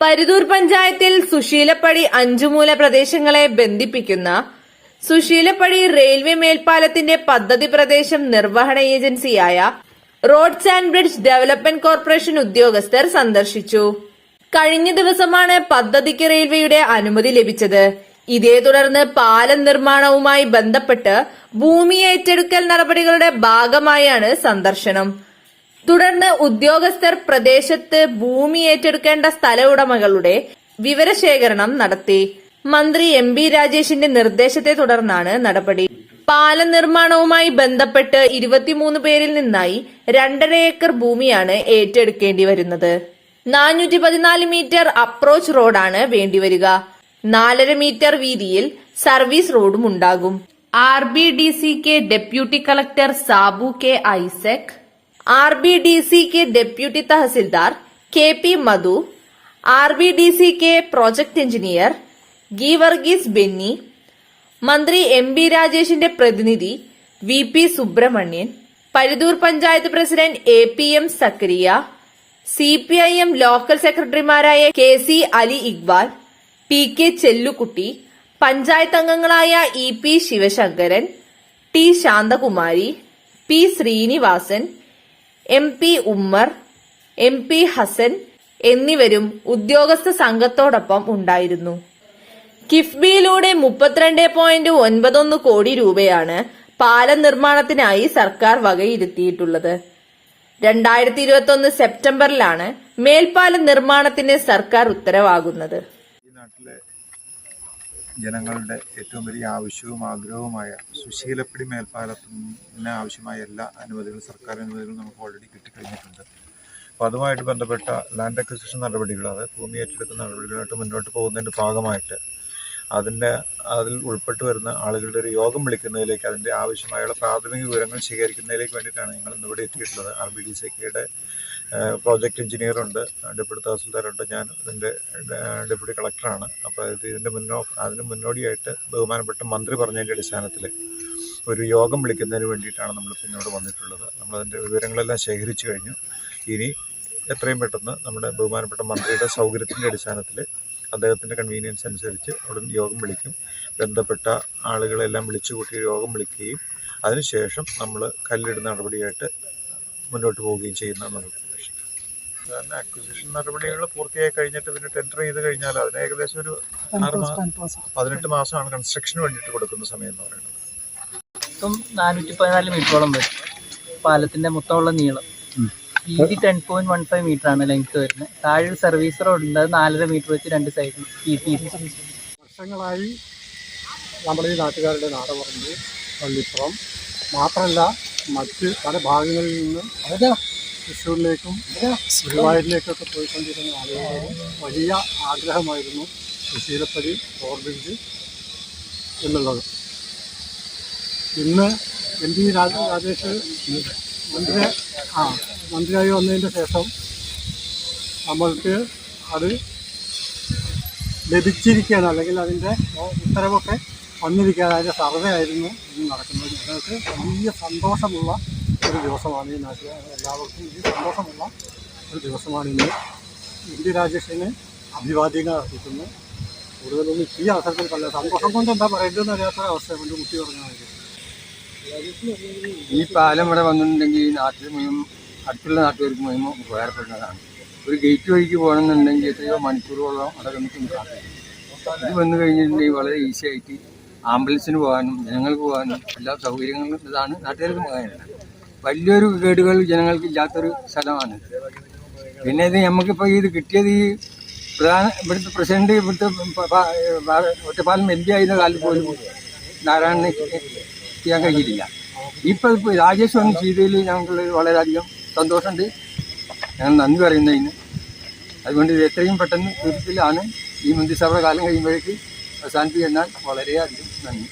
പരുതൂർ പഞ്ചായത്തിൽ സുശീലപ്പടി അഞ്ചുമൂല പ്രദേശങ്ങളെ ബന്ധിപ്പിക്കുന്ന സുശീലപ്പടി റെയിൽവേ മേൽപ്പാലത്തിന്റെ പദ്ധതി പ്രദേശം നിർവഹണ ഏജൻസിയായ roads and bridge development corporation ഉദ്യോഗസ്ഥർ സന്ദർശിച്ചു. കഴിഞ്ഞ ദിവസമാണ് പദ്ധതിക്ക് റെയിൽവേയുടെ അനുമതി ലഭിച്ചത്. ഇതേ തുടർന്ന് പാലം നിർമ്മാണവുമായി ബന്ധപ്പെട്ട് ഭൂമി ഏറ്റെടുക്കൽ നടപടികളുടെ ഭാഗമായാണ് സന്ദർശനം. തുടർന്ന് ഉദ്യോഗസ്ഥർ പ്രദേശത്ത് ഭൂമി ഏറ്റെടുക്കേണ്ട സ്ഥല ഉടമകളുടെ വിവരശേഖരണം നടത്തി. മന്ത്രി എം ബി രാജേഷിന്റെ നിർദ്ദേശത്തെ തുടർന്നാണ് നടപടി. പാലം നിർമ്മാണവുമായി ബന്ധപ്പെട്ട് ഇരുപത്തിമൂന്ന് പേരിൽ നിന്നായി രണ്ടര ഏക്കർ ഭൂമിയാണ് ഏറ്റെടുക്കേണ്ടി വരുന്നത്. നാനൂറ്റി പതിനാല് മീറ്റർ അപ്രോച്ച് റോഡാണ് വേണ്ടിവരിക. നാലര മീറ്റർ വീതിയിൽ സർവീസ് റോഡും ഉണ്ടാകും. R B D C K deputy collector Sabu K Isaac R B D C K deputy tahsildar K P Madhu R B D C K project engineer ഗി Varghese Benny മന്ത്രി M B രാജേഷിന്റെ പ്രതിനിധി V P Subrahmanyan Paruthur panchayat president A P M Zakariya C P I M local സെക്രട്ടറിമാരായ K C Ali Iqbal P K Chellukutty panchayat അംഗങ്ങളായ E P Sivasankaran T Santhakumari P Srinivasan M P Ummer M P Hassan എന്നിവരും ഉദ്യോഗസ്ഥ സംഘത്തോടൊപ്പം ഉണ്ടായിരുന്നു. കിഫ്ബിയിലൂടെ മുപ്പത്തിരണ്ട് point ഒൻപതൊന്ന് കോടി രൂപയാണ് പാലം നിർമ്മാണത്തിനായി സർക്കാർ വകയിരുത്തിയിട്ടുള്ളത്. രണ്ടായിരത്തി ഇരുപത്തി ഒന്ന് സെപ്റ്റംബറിലാണ് മേൽപ്പാലം നിർമ്മാണത്തിന് സർക്കാർ ഉത്തരവാകുന്നത്. ജനങ്ങളുടെ ഏറ്റവും വലിയ ആവശ്യവും ആഗ്രഹവുമായ സുശീലപ്പടി മേൽപ്പാലത്തിന് ആവശ്യമായ എല്ലാ അനുമതികളും സർക്കാർ അനുമതികളും നമുക്ക് ഓൾറെഡി കിട്ടിക്കഴിഞ്ഞിട്ടുണ്ട്. അപ്പോൾ അതുമായിട്ട് ബന്ധപ്പെട്ട ലാൻഡ് അക്വിസിഷൻ നടപടികൾ അതായത് ഭൂമി ഏറ്റെടുക്കുന്ന നടപടികളായിട്ട് മുന്നോട്ട് പോകുന്നതിന്റെ ഭാഗമായിട്ട് അതിന്റെ അതിൽ ഉൾപ്പെട്ട് വരുന്ന ആളുകളുടെ ഒരു യോഗം വിളിക്കുന്നതിലേക്ക് അതിന്റെ ആവശ്യമായുള്ള പ്രാഥമിക വിവരങ്ങൾ ശേഖരിക്കുന്നതിലേക്ക് വേണ്ടിയിട്ടാണ് ഞങ്ങൾ ഇന്നിവിടെ എത്തിയിട്ടുള്ളത്. ആർ ബി ഡി സി കെയുടെ പ്രോജക്റ്റ് എഞ്ചിനീയറുണ്ട് ഡെപ്യൂട്ടി തഹസിൽദാറുണ്ട് ഞാൻ ഇതിന്റെ ഡെപ്യൂട്ടി കളക്ടറാണ്. അപ്പോൾ ഇത് ഇതിന്റെ മുന്നോ അതിന് മുന്നോടിയായിട്ട് ബഹുമാനപ്പെട്ട മന്ത്രി പറഞ്ഞതിന്റെ അടിസ്ഥാനത്തിൽ ഒരു യോഗം വിളിക്കുന്നതിന് വേണ്ടിയിട്ടാണ് നമ്മൾ പിന്നോട് വന്നിട്ടുള്ളത്. നമ്മളതിന്റെ വിവരങ്ങളെല്ലാം ശേഖരിച്ചു കഴിഞ്ഞു. ഇനി എത്രയും പെട്ടെന്ന് നമ്മുടെ ബഹുമാനപ്പെട്ട മന്ത്രിയുടെ സൗകര്യത്തിന്റെ അടിസ്ഥാനത്തിൽ അദ്ദേഹത്തിന്റെ കൺവീനിയൻസ് അനുസരിച്ച് അവിടെ യോഗം വിളിക്കും. ബന്ധപ്പെട്ട ആളുകളെല്ലാം വിളിച്ചു കൂട്ടി യോഗം വിളിക്കുകയും അതിനുശേഷം നമ്മൾ കല്ലിടുന്ന നടപടിയായിട്ട് മുന്നോട്ട് പോവുകയും ചെയ്യുന്നതാണ് നമുക്ക് സാധാരണ അക്വിസിഷൻ നടപടികൾ പൂർത്തിയായി കഴിഞ്ഞിട്ട് പിന്നെ ടെൻഡർ ചെയ്ത് കഴിഞ്ഞാൽ അതിന് ഏകദേശം ഒരു ആറ് മാസം പതിനെട്ട് മാസമാണ് കൺസ്ട്രക്ഷന് വേണ്ടിയിട്ട് കൊടുക്കുന്ന സമയം എന്ന് പറയുന്നത്. മൊത്തം നാനൂറ്റി പതിനാല് മീറ്ററോളം വരും. പാലത്തിന്റെ മൊത്തമുള്ള നീളം. വീതി ten point one five metre ആണ് ലെങ്ത് വരുന്നത്. താഴെ സർവീസ് റോഡ് ഉണ്ട്. അത് നാലര മീറ്റർ വെച്ച് രണ്ട് സൈഡിൽ വർഷങ്ങളായി നമ്മുടെ ഈ നാട്ടുകാരുടെ നാടപറമ്പ് പള്ളിപ്പുറം. മാത്രമല്ല മറ്റ് പല ഭാഗങ്ങളിൽ നിന്ന് തൃശ്ശൂരിലേക്കും ഗുരുവായൂരിലേക്കൊക്കെ പോയിക്കൊണ്ടിരുന്ന ആളുകളുടെ വലിയ ആഗ്രഹമായിരുന്നു സുശീലപ്പടി ഓർബിഞ്ച് എന്നുള്ളത്. ഇന്ന് എം പി രാജ രാജേഷ് മന്ത്രി ആ മന്ത്രിയായി വന്നതിന്റെ ശേഷം നമ്മൾക്ക് അത് ലഭിച്ചിരിക്കുകയാണ്. അല്ലെങ്കിൽ അതിന്റെ ഉത്തരവൊക്കെ വന്നിരിക്കുകയാണ്. അതിന്റെ സർവേ ആയിരുന്നു ഇന്ന് നടക്കുന്നത്. ഞങ്ങൾക്ക് വലിയ സന്തോഷമുള്ള ഒരു ദിവസമാണ് ഈ നാട്ടിൽ എല്ലാവർക്കും വലിയ സന്തോഷമുള്ള ഒരു ദിവസമാണ് ഇന്ന്. ഇന്ത്യ രാജേഷിന് അഭിവാദ്യങ്ങൾ അർപ്പിക്കുന്നു. കൂടുതലൊന്നും ഈ അവസരത്തിൽ പല സന്തോഷം കൊണ്ട് എന്താ പറയേണ്ടതെന്ന് അറിയാത്ത അവസ്ഥ കൊണ്ട് കുട്ടി പറഞ്ഞാൽ ഈ പാലം ഇവിടെ വന്നിട്ടുണ്ടെങ്കിൽ ഈ നാട്ടിൽ മുഴുവൻ അടുത്തുള്ള നാട്ടുകാർക്ക് മുഴുവൻ ഉപകാരപ്പെടുന്നതാണ്. ഒരു ഗേറ്റ് വഴിക്ക് പോകണമെന്നുണ്ടെങ്കിൽ എത്രയോ മണിക്കൂറുകളോ അവിടെ നമുക്ക് ഇത് വന്നു കഴിഞ്ഞിട്ടുണ്ടെങ്കിൽ വളരെ ഈസി ആയിട്ട് ആംബുലൻസിന് പോകാനും ജനങ്ങൾക്ക് പോകാനും എല്ലാ സൗകര്യങ്ങളും ഇതാണ് നാട്ടുകാർക്ക് പോകാനില്ല വലിയൊരു കേടുകൾ ജനങ്ങൾക്ക് ഇല്ലാത്തൊരു സ്ഥലമാണ്. പിന്നെ ഇത് നമുക്കിപ്പോൾ ഇത് കിട്ടിയത് ഈ പ്രധാന ഇവിടുത്തെ പ്രസിഡന്റ് ഇവിടുത്തെ ഒറ്റപ്പാലം എം പി ആയിരുന്ന കാലത്ത് പോലും നാരായണനെ ചെയ്യാൻ കഴിയില്ല. ഇപ്പൊ ഇപ്പോൾ രാജേഷ് വന്ന് ചെയ്തതിൽ ഞങ്ങൾക്ക് വളരെയധികം സന്തോഷമുണ്ട്. ഞങ്ങൾ നന്ദി പറയുന്നതിന് അതുകൊണ്ട് ഇത് എത്രയും പെട്ടെന്ന് തീർച്ചയിലാണ് ഈ മന്ത്രിസഭ കാലം കഴിയുമ്പോഴേക്ക് അവസാനിപ്പിക്കുന്നാൽ വളരെയധികം നന്ദി.